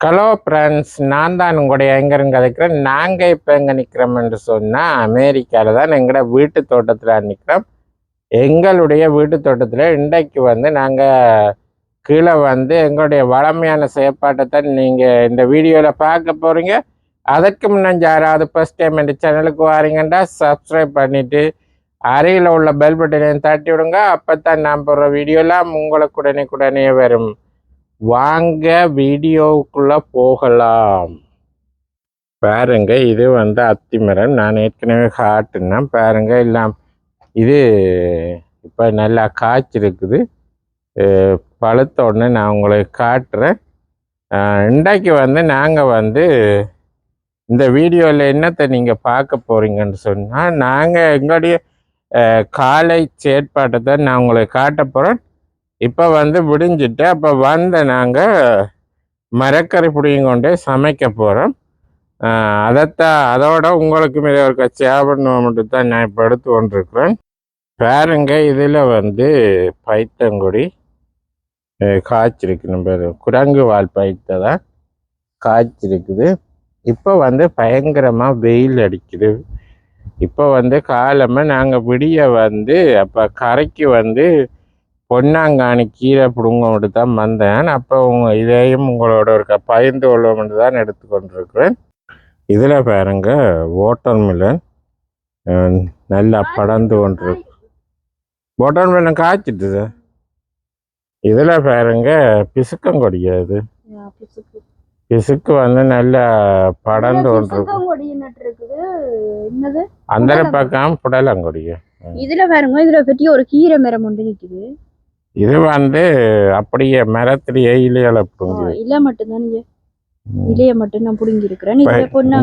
Hello friends நான் தான் உங்களுடைய எங்கேருந்து கதைக்கிறேன் நாங்கள் இப்போ எங்கே நிற்கிறோம் என்று சொன்னால் அமெரிக்காவில் தான் எங்களோட வீட்டு தோட்டத்தில் நிற்கிறோம் எங்களுடைய வீட்டு தோட்டத்தில் இன்றைக்கு வந்து நாங்கள் கீழே வந்து எங்களுடைய வளமையான செயற்பாட்டை தான் நீங்கள் இந்த வீடியோவில் பார்க்க போகிறீங்க அதற்கு முன்னாடி யாராவது ஃபஸ்ட் டைம் இந்த சேனலுக்கு வாரீங்கன்னா சப்ஸ்கிரைப் பண்ணிவிட்டு அருகில் உள்ள பெல் பட்டனையும் தட்டி விடுங்க அப்போ தான் நான் போடுற வீடியோலாம் உங்களுக்கு உடனே உடனே வரும். வாங்க வீடியோவுக்குள்ளே போகலாம். பாருங்க இது வந்து அத்திமரம். நான் ஏற்கனவே காட்டுனேன். பாருங்க எல்லாம் இது இப்போ நல்லா காய்ச்சிருக்குது. அஹ் பழுத்த உடனே நான் உங்களுக்கு காட்டுறேன். இன்றைக்கு வந்து நாங்கள் வந்து இந்த வீடியோவில் என்னத்தை நீங்கள் பார்க்க போகிறீங்கன்னு சொன்னால் நாங்கள் எங்களுடைய காலை செயற்பாட்டை தான் நான் உங்களுக்கு காட்ட போகிறேன் இப்போ வந்து விடிஞ்சிட்டு அப்போ வந்த நாங்கள் மரக்கறி பிடிங்க கொண்டே சமைக்க போகிறோம் அதைத்தான் அதோட உங்களுக்கு மீது ஒரு சேவணும் மட்டும் தான் நான் இப்போ எடுத்து கொண்டிருக்கிறேன். பாருங்க இதில் வந்து பைத்தங்குடி காய்ச்சிருக்கு நம்ம குரங்கு வால் பைத்தை தான் காய்ச்சிருக்குது. இப்போ வந்து பயங்கரமாக வெயில் அடிக்குது. இப்போ வந்து காலமாக நாங்கள் விடிய வந்து அப்போ கரைக்கு வந்து பொன்னாங்கானி கீரை பிடுங்கோடு தான் வந்தேன். அப்போ உங்க இதையும் உங்களோட ஒரு க- பகிர்ந்து கொள்வோம் தான் எடுத்துக்கொண்டிருக்கிறேன். இதில் பாருங்க வாட்டர் மிலன் நல்லா படர்ந்து கொண்டிருக்கு. வாட்டர் மிலன் காய்ச்சிட்டு சார் இதில் பாருங்க பிசுக்கங்கொடி அது பிசுக்கு. வந்து நல்லா படர்ந்து கொண்டிருக்கு. அந்த பக்கம் புடலங்கொடிய. இதுல பாருங்க இதுல பெரிய ஒரு கீரை மரம் ஒன்று நிக்குது. இது வந்து அப்படியே மரத்திலேயே இலையில பிடுங்கி இலை மட்டும் தான் இலைய மட்டும் நான் புடுங்கி இருக்கிறேன்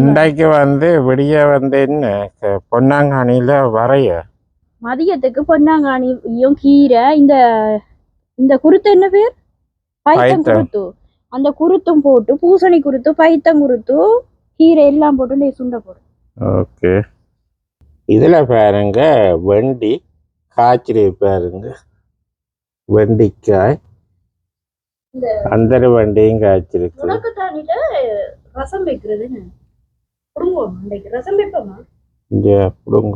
இன்றைக்கு வந்து விடிய வந்து என்ன பொன்னாங்கானியில வரைய? மதியத்துக்கு பொன்னாங்கானியும் கீரை இந்த இந்த குருத்து என்ன பேர்? பைத்தம் பைத்தம். குருத்து. அந்த குருத்தும் போட்டு பூசணி குருத்து பைத்தம் குருத்து கீரை எல்லாம் போட்டு நீ சுண்ட போடும் ஓகே. இதுல பாருங்க வெண்டி காய்ச்சிரி பாருங்க. வெண்டிக்காய் இந்த அந்த வண்டியும் காய்ச்சிருக்கு. ரசம் வைக்கிறது பிடுங்க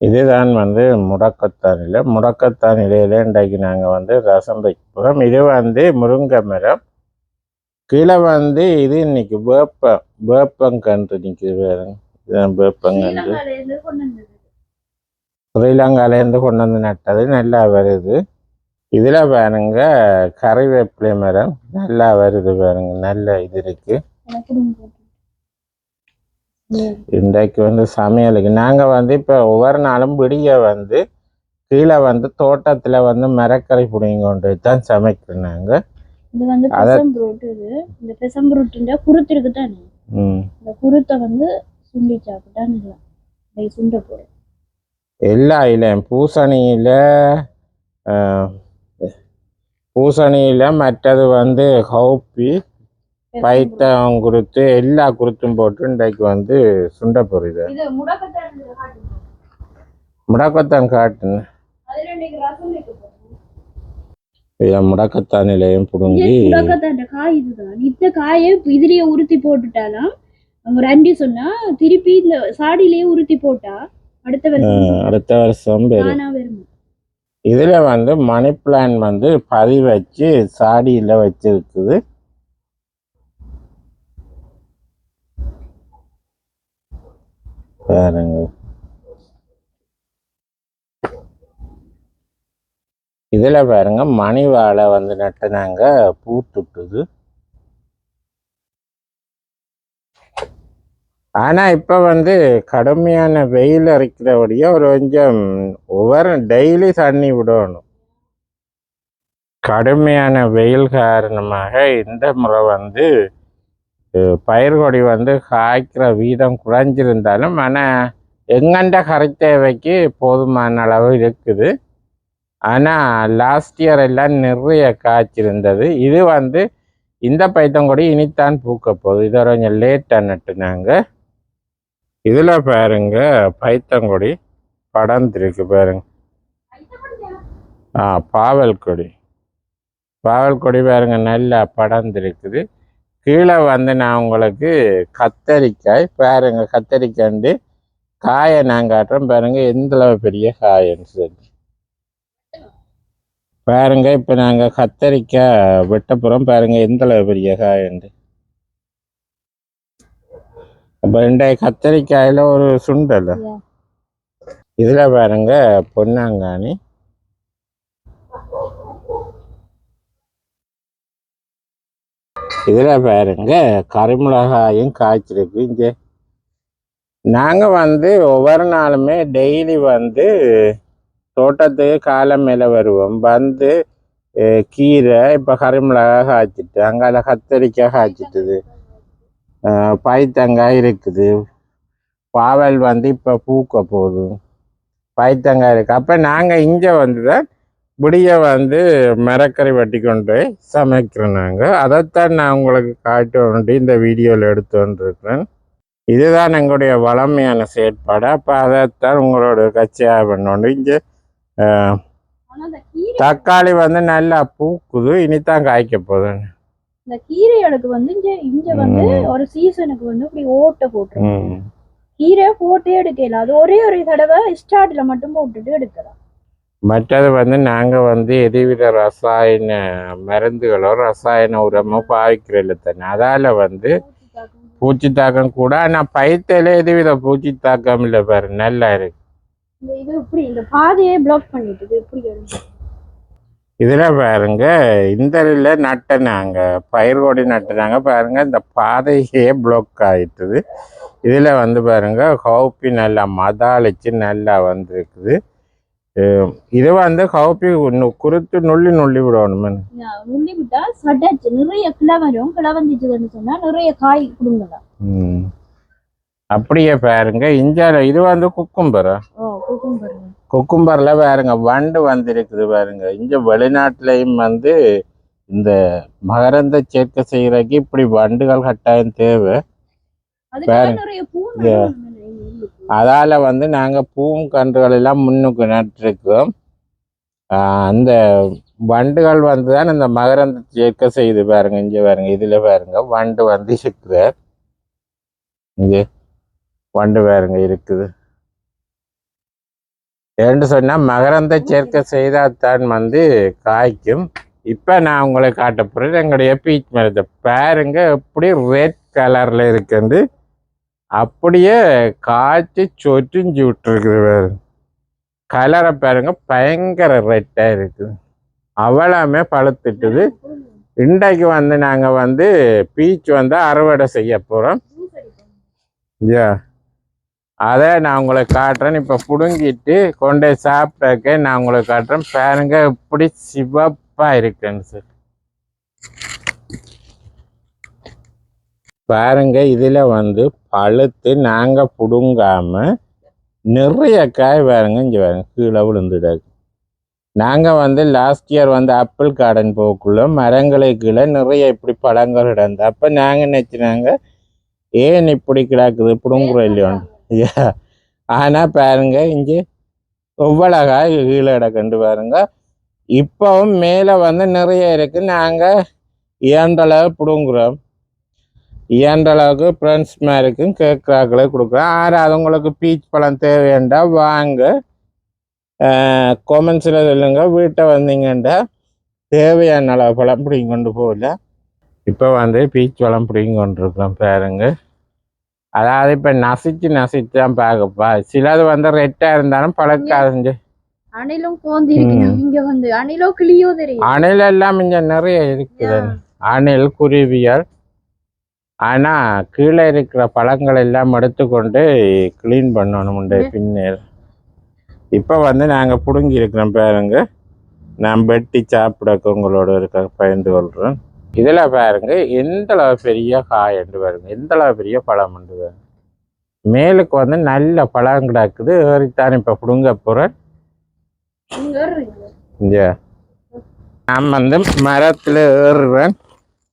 இதுதான் வந்து முடக்கத்தான் முடக்கத்தான் இலையில இன்றைக்கு நாங்கள் வந்து ரசம் வைக்க போகிறோம் இது வந்து முருங்கை மரம். கீழே வந்து இது இன்னைக்கு வேப்பம் வேப்பங்கன்று நிற்குது பாருங்க இதுதான் வேப்பங்கன்று. ஸ்ரீலங்காலேருந்து கொண்டு வந்து நட்டது. நல்லா வருது. இதில் பாருங்க கறிவேப்பிலை மரம் நல்லா வருது பாருங்க நல்ல இது இருக்கு. இன்றைக்கு வந்து சமையலுக்கு நாங்கள் வந்து இப்போ ஒவ்வொரு நாளும் விடிய வந்து கீழே வந்து தோட்டத்தில் வந்து மரக்கறி பிடிங்க கொண்டு தான் சமைக்கிறோம் நாங்கள் இது வந்து பெசம்புரோட்டு இது. இந்த பெசம்புரோட்டுன்ற குருத்து இருக்கு தானே இந்த குருத்தை வந்து சுண்டி சாப்பிட்டா நல்லா சுண்ட போடும் எல்லா இலையும் பூசணியில் பூசணியில் மற்றது வந்து கவுப்பி பைத்தம் குருத்து எல்லா குருத்தும் போட்டு இன்றைக்கு வந்து சுண்ட போகுது இது முடக்கத்தான் காட்டுன்னு. இதில் முடக்கத்தான் இலையும் இது பிடுங்கி. காய் இதுதான். இந்த காயை இதுலயே உருத்தி போட்டுட்டாலாம் அவங்க ரெண்டி சொன்னா திருப்பி இந்த சாடியிலேயே உருத்தி போட்டா அடுத்த வருஷம் அடுத்த வருஷம் இதில் வந்து மணி பிளான் வந்து பதி வச்சு சாடியில் வச்சிருக்குது. பாருங்க. இதில் பாருங்க மணி வாழை வந்து நட்டுனாங்க பூத்துட்டுது ஆனால் இப்போ வந்து கடுமையான வெயில் அரைக்கிறபடியே ஒரு கொஞ்சம் ஒவ்வொரு டெய்லி தண்ணி விடணும். கடுமையான வெயில் காரணமாக இந்த முறை வந்து பயிர்கொடி வந்து காய்க்கிற வீதம் குறைஞ்சிருந்தாலும் ஆனால் எங்கண்ட கரை தேவைக்கு போதுமான அளவு இருக்குது. ஆனால் லாஸ்ட் இயர் எல்லாம் நிறைய காய்ச்சிருந்தது. இது வந்து இந்த பைத்தங்கொடி இனித்தான் பூக்க போகுது. இதை கொஞ்சம் லேட்டாக நட்டுனாங்க இதில் பாருங்க பைத்தங்கொடி படர்ந்துருக்கு பாருங்க. ஆ பாவல் கொடி. பாவல் கொடி பாருங்க நல்லா படர்ந்துருக்குது. கீழே வந்து நான் உங்களுக்கு கத்தரிக்காய் பாருங்க கத்தரிக்காண்டு காயை நான் காட்டுறேன் பாருங்க எந்த அளவு பெரிய காயன்னு சொல்லி. பாருங்க இப்போ நாங்கள் கத்தரிக்காய் வெட்டப்புறம் பாருங்க எந்தளவு பெரிய காயண்டு அப்போ ரெண்டாய் கத்தரிக்காயில் ஒரு சுண்டல். இதில் பாருங்க பொன்னாங்கானி இதில் பாருங்க கரிமிளகாயும் காய்ச்சிருக்கு. இங்கே நாங்கள் வந்து ஒவ்வொரு நாளுமே டெய்லி வந்து தோட்டத்துக்கு காலம் மேலே வருவோம். வந்து கீரை இப்போ கரிமிளகாய் காய்ச்சிட்டு அங்கால கத்தரிக்காய் காய்ச்சிட்டுது. பைத்தங்காய் இருக்குது. பாவல் வந்து இப்போ பூக்க போகுது. பைத்தங்காய் இருக்கு. அப்போ நாங்கள் இங்கே வந்து தான் விடிய வந்து மரக்கறி வெட்டி கொண்டு போய் சமைக்கிறோம் நாங்கள் அதைத்தான் நான் உங்களுக்கு காட்ட வேண்டி இந்த வீடியோவில் எடுத்து வந்துருக்கிறேன். இதுதான் எங்களுடைய வளமையான செயற்பாடு. அப்போ அதைத்தான் உங்களோட கட்சியாக பண்ணோண்டு இங்கே தக்காளி வந்து நல்லா பூக்குது. இனித்தான் காய்க்க போகுது இந்த கீரைகளுக்கு வந்து இங்க இங்க வந்து. ஒரு சீசனுக்கு வந்து இப்படி ஓட்டை போட்டுரும் ம். கீரை போட்டே எடுக்கல. அது ஒரே ஒரு தடவை ஸ்டார்ட்ல மட்டும் போட்டுட்டு எடுக்கலாம். மற்றது வந்து நாங்கள் வந்து எதுவித ரசாயன மருந்துகளோ ரசாயன உரமோ பாவிக்கிறதில்ல தானே அதால் வந்து பூச்சி தாக்கம் கூட ஆனால் பைத்தில எதுவித பூச்சி தாக்கம் இல்லை பாரு நல்லா இருக்கு. இது இப்படி இந்த பாதையே பிளாக் பண்ணிட்டு இப்படி. இதில் பாருங்க இந்த நட்டினாங்க பயிர் கொடி நட்டுனாங்க. பாருங்க இந்த பாதையே பிளாக் ஆயிட்டுது. இதில் வந்து பாருங்க கவுப்பி நல்லா மதாளிச்சு நல்லா வந்திருக்குது. இது வந்து கவுப்பி நு- குருத்து நுள்ளி நுள்ளி விடணும். நுள்ளி விட்டா சடாச்சு நிறைய கிளை வரும் கிளை வந்துச்சுன்னு சொன்னா நிறைய காய் கொடுங்கலாம் ம். அப்படியே பாருங்க இஞ்சால இது வந்து குக்கும்பரா? ஓ குக்கும்பர் குக்கும்பர்ல பாருங்க வண்டு வந்திருக்குது பாருங்க. இங்க வெளிநாட்டுலயும் வந்து இந்த மகரந்த சேர்க்கை செய்யறதுக்கு இப்படி வண்டுகள் கட்டாயம் தேவை. பாருங்க. அதால வந்து நாங்க பூவும் கன்றுகள் எல்லாம் முன்னுக்கு நட்டிருக்கோம். அந்த வண்டுகள் வந்து தான் இந்த மகரந்த சேர்க்கை செய்யுது பாருங்க இங்க பாருங்க இதுல பாருங்க வண்டு வந்து இருக்குது. இங்க வண்டு பாருங்க இருக்குது. ஏன்னு சொன்னா மகரந்த சேர்க்கை செய்தால் வந்து காய்க்கும். இப்ப நான் உங்களை காட்ட போறேன் எங்களுடைய பீச் மரத்தை. பாருங்க எப்படி ரெட் கலர்ல இருக்குது. அப்படியே காய்ச்சி சொரிஞ்சு விட்டுருக்குது கலரை பாருங்க பயங்கர ரெட்டா இருக்குது. அவ்வளவுமே பழுத்துட்டுது. இன்றைக்கு வந்து நாங்க வந்து பீச் வந்து அறுவடை செய்ய அடிப்போம். ஐயா அதை நான் உங்களுக்கு காட்டுறேன். இப்போ பிடுங்கிட்டு கொண்டு போய் நான் உங்களுக்கு காட்டுறேன். பாருங்க இப்படி சிவப்பாக இருக்குன்னு சார். பாருங்க இதில் வந்து பழுத்து நாங்கள் பிடுங்காமல் நிறைய காய் பாருங்க இங்கே பாருங்க கீழே விழுந்துடாது. நாங்கள் வந்து லாஸ்ட் இயர் வந்து ஆப்பிள் கார்டன் போக்குள்ள மரங்களை கீழே நிறைய இப்படி பழங்கள் இடந்தோம் அப்போ நாங்கள் நினச்சினாங்க ஏன் இப்படி கிடக்குது? பிடுங்குறோம் இல்லையோன்னு. ஆனால் பாருங்க இங்கே எவ்வளகா கீழே கிடக்குண்டு பாருங்க. இப்போவும் மேலே வந்து நிறைய இருக்கு. நாங்கள் இயன்றளவு பிடுங்குறோம். இயன்றளவுக்கு ஃப்ரெண்ட்ஸ் மாதிரிக்கும் கேட்குறாக்களே கொடுக்குறோம். யாராவது உங்களுக்கு பீச் பழம் தேவையாண்டா வாங்க. கொமெண்ட்ஸில் சொல்லுங்க. வீட்டை வந்தீங்கண்டா தேவையான அளவு பழம் பிடிங்கொண்டு போகல. இப்போ வந்து பீச் பழம் பிடிங்கி இருக்கிறோம் பாருங்க. அதாவது இப்போ நசிச்சு நசிச்சு தான் பார்க்கப்பா. சிலது வந்து ரெட்டாக இருந்தாலும் பழக்காது அணிலும் கோந்தி இங்க வந்து அணிலோ கிளியோ தெரியும் அணில் எல்லாம் இங்கே நிறைய இருக்குது. அணில் குருவியல் ஆனால் கீழே இருக்கிற பழங்கள் எல்லாம் எடுத்துக்கொண்டு க்ளீன் பண்ணணும் பின்னர் இப்போ வந்து நாங்கள் பிடுங்கி இருக்கிறோம் பாருங்க. நான் வெட்டி சாப்பிடக்கு உங்களோட இருக்க பயந்து கொள்கிறோம் இதில் பாருங்க எந்த அளவு பெரிய காய் என்று பாருங்க எந்த அளவு பெரிய பழம் என்று பாருங்க. மேலுக்கு வந்து நல்ல பழம் கிடக்குது ஏறித்தான் இப்போ பிடுங்க போகிறேன் நான் வந்து மரத்தில் ஏறுவேன்.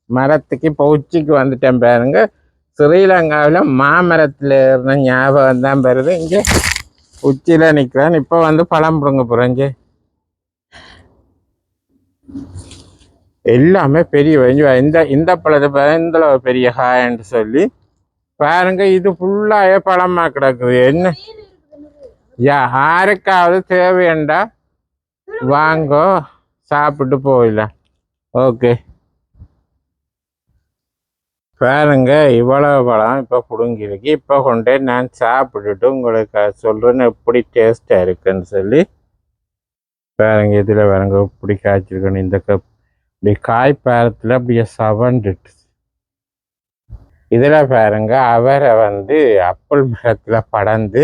மரத்துக்கு இப்போ உச்சிக்கு வந்துட்டேன் பாருங்க. ஸ்ரீலங்காவில் மாமரத்தில் ஏறின ஞாபகம் தான் வருது. இங்கே உச்சியில் நிற்கிறேன் இப்போ வந்து பழம் பிடுங்க போகிறேன் இங்கே. எல்லாமே பெரிய இங்க இந்த இந்த பழத்தை இந்த பெரிய காயன்னு சொல்லி பாருங்க இது ஃபுல்லாகவே பழமா கிடக்குது. என்ன? யா யாருக்காவது தேவையண்டா? வாங்கோ சாப்பிட்டு போயிடலாம் ஓகே பாருங்க இவ்வளவு பழம் இப்போ பிடுங்கிருக்கு இப்போ கொண்டே நான் சாப்பிட்டுட்டு உங்களுக்கு சொல்கிறேன்னு எப்படி டேஸ்ட்டாக இருக்குன்னு சொல்லி பாருங்க இதில் பாருங்க இப்படி காய்ச்சிருக்கணும். இந்த கப் இப்படி காய் பாரத்தில் அப்படியே சவண்டுட்டு. இதில் பாருங்க அவரை வந்து அப்பல் மரத்தில் படர்ந்து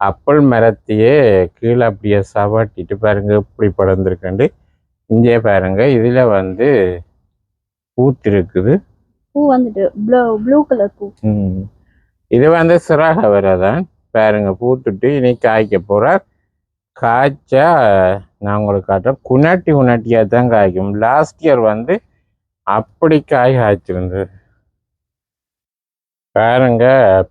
அப்பல் மரத்தையே கீழே அப்படியே சவட்டிட்டு பாருங்க இப்படி படர்ந்துருக்கண்டு இங்கே பாருங்க இதில் வந்து பூத்து இருக்குது பூ வந்துட்டு ப்ளூ ப்ளூ கலர் பூ. இது வந்து சிறாக வரதான் பாருங்க பூத்துட்டு இனி காய்க்க போகிறா காய்ச்சா நான் உங்களுக்கு காட்டுறேன். குனாட்டி குனாட்டியாக தான் காய்க்கும். லாஸ்ட் இயர் வந்து அப்படி காய் காய்ச்சிருந்தது. பாருங்க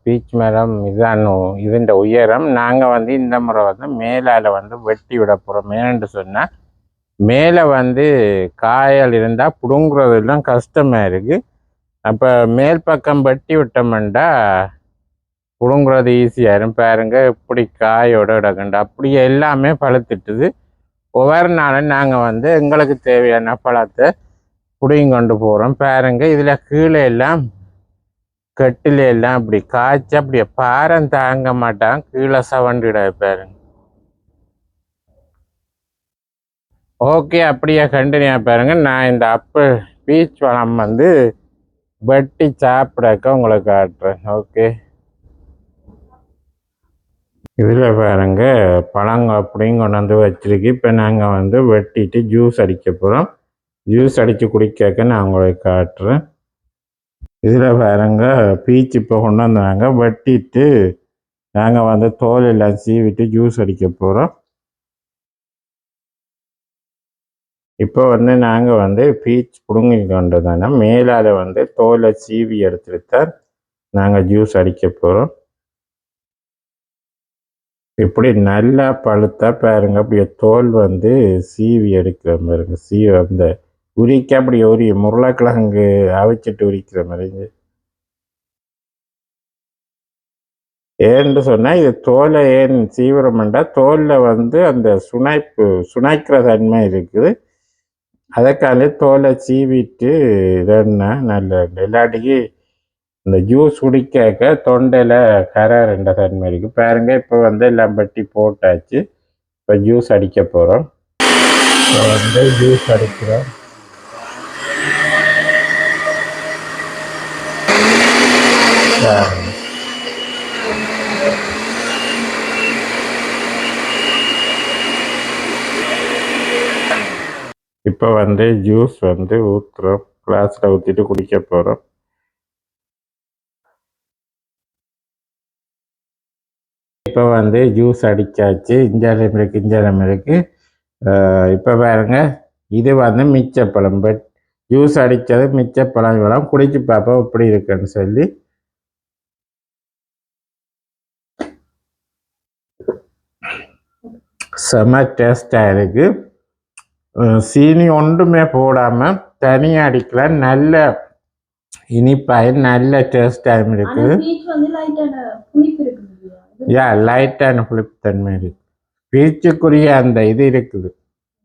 பீச் மரம் இதான்? இதுண்ட உயரம். நாங்கள் வந்து இந்த முறை வந்து மேலால் வந்து வெட்டி விட போகிறோம் ஏன்னு சொன்னால் மேலே வந்து காயல் இருந்தால் பிடுங்குறதெல்லாம் கஷ்டமாக இருக்குது அப்போ மேல் பக்கம் வெட்டி விட்டோம்னா புடுங்குறது ஈஸியாயிரும் பாருங்க இப்படி காயோட கிடக்குண்டு. அப்படி எல்லாமே பழுத்துட்டுது. ஒவ்வொரு நாளும் நாங்கள் வந்து எங்களுக்கு தேவையான பழத்தை புடிங்க கொண்டு போகிறோம் பாருங்க இதில் கீழே எல்லாம் கட்டில எல்லாம் அப்படி காய்ச்சி அப்படியே பாரம் தாங்க மாட்டான் கீழே சவண்டிட பாருங்க. ஓகே அப்படியே கண்டினியூ பாருங்க. நான் இந்த அப்பிள் பீச் பழம் வந்து வெட்டி சாப்பிடக்க உங்களுக்கு காட்டுறேன். ஓகே. இதில் பாருங்க பழங்க அப்படியும் கொண்டு வந்து வச்சிருக்கு. இப்போ நாங்கள் வந்து வெட்டிட்டு ஜூஸ் அடிக்க போகிறோம் ஜூஸ் அடித்து குடிக்க நான் உங்களுக்கு காட்டுறேன். இதில் பாருங்க பீச் இப்போ கொண்டு வந்தாங்க. வெட்டிட்டு நாங்கள் வந்து தோல் எல்லாம் சீவிட்டு ஜூஸ் அடிக்க போகிறோம் இப்போ வந்து நாங்கள் வந்து பீச் பிடுங்கி கொண்டு தானே மேலால் வந்து தோலை சீவி எடுத்துட்டு தான் நாங்கள் ஜூஸ் அடிக்க போகிறோம் இப்படி நல்லா பழுத்தா பாருங்க. அப்படியே தோல் வந்து சீவி எடுக்கிற பாருங்க சீவி அந்த உரிக்க அப்படி உரி உருளைக்கிழங்கு அவிச்சிட்டு உரிக்கிற மாதிரி ஏன்னு சொன்னால் இது தோலை ஏன் சீவிரமெண்டா தோலில் வந்து அந்த சுனைப்பு சுனைக்கிற தன்மை இருக்குது. அதற்காலே தோலை சீவிட்டு இதன்னா நல்ல இல்லாட்டிக்கு இந்த ஜூஸ் குடிக்க தொண்டையில் கரை ரெண்ட தன்மை இருக்குது பாருங்க இப்போ வந்து எல்லாம் பட்டி போட்டாச்சு. இப்போ ஜூஸ் அடிக்க போகிறோம் இப்போ வந்து ஜூஸ் அடிக்கிறோம். இப்போ வந்து ஜூஸ் வந்து ஊற்றுறோம் கிளாஸில் ஊற்றிட்டு குடிக்க போகிறோம் இப்போ வந்து ஜூஸ் அடித்தாச்சு இஞ்சாலம் இருக்குது இஞ்சாலம் இருக்குது இப்போ பாருங்கள் இது வந்து மிச்சப்பழம். பட் ஜூஸ் அடித்தது மிச்சப்பழம் இவெல்லாம் குடிச்சு பார்ப்போம் எப்படி இருக்குன்னு சொல்லி. செம டேஸ்டாக இருக்குது சீனி ஒன்றுமே போடாமல் தனியாக அடிக்கலாம் நல்ல இனிப்பாய் நல்ல டேஸ்டாகவும் இருக்குது இருக்குது யா லைட்டான புளிப்பு தன்மை இருக்கு. பீச்சுக்குரிய அந்த இது இருக்குது.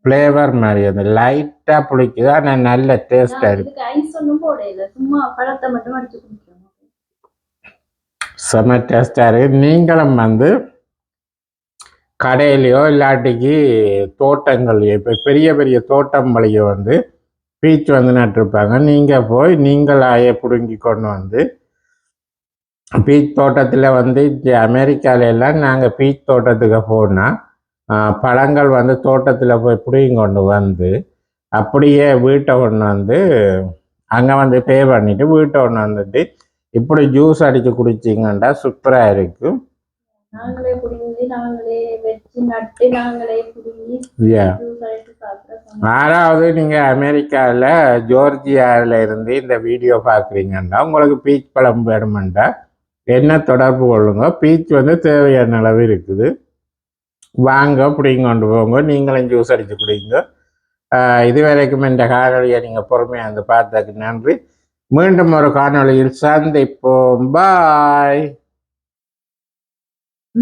ஃப்ளேவர் மாதிரி அந்த லைட்டாக புளிக்குது ஆனால் நல்ல டேஸ்டாக நான் இருக்கு செம டேஸ்டாக இருக்கு. நீங்களும் வந்து கடையிலையோ இல்லாட்டிக்கு தோட்டங்கள்லையோ இப்போ பெரிய பெரிய தோட்டங்களையோ வந்து பீச் வந்து நட்டிருப்பாங்க. நீங்கள் போய் நீங்களாயே பிடுங்கி கொண்டு வந்து பீச் தோட்டத்தில் வந்து இங்க அமெரிக்கால எல்லாம் நாங்கள் பீச் தோட்டத்துக்கு போனால் பழங்கள் வந்து தோட்டத்தில் போய் பிடுங்கி கொண்டு வந்து அப்படியே வீட்டை கொண்டு வந்து அங்கே வந்து பே பண்ணிவிட்டு வீட்டை கொண்டு வந்துட்டு இப்படி ஜூஸ் அடித்து குடிச்சிங்கன்னா சூப்பராக இருக்கும். ஆறாவது நீங்கள் அமெரிக்காவில் ஜோர்ஜியாவில் இருந்து இந்த வீடியோ பார்க்குறீங்கன்னா உங்களுக்கு பீச் பழம் வேணுமெண்டா என்ன தொடர்பு கொள்ளுங்க? பீச் வந்து தேவையான அளவு இருக்குது. வாங்க பிடிங்க கொண்டு போங்க. நீங்களும் ஜூஸ் அடித்து குடிங்க. இதுவரைக்கும் இந்த காணொலியை நீங்கள் பொறுமையாக வந்து பார்த்ததுக்கு நன்றி. மீண்டும் ஒரு காணொலியில் சந்திப்போம். பாய்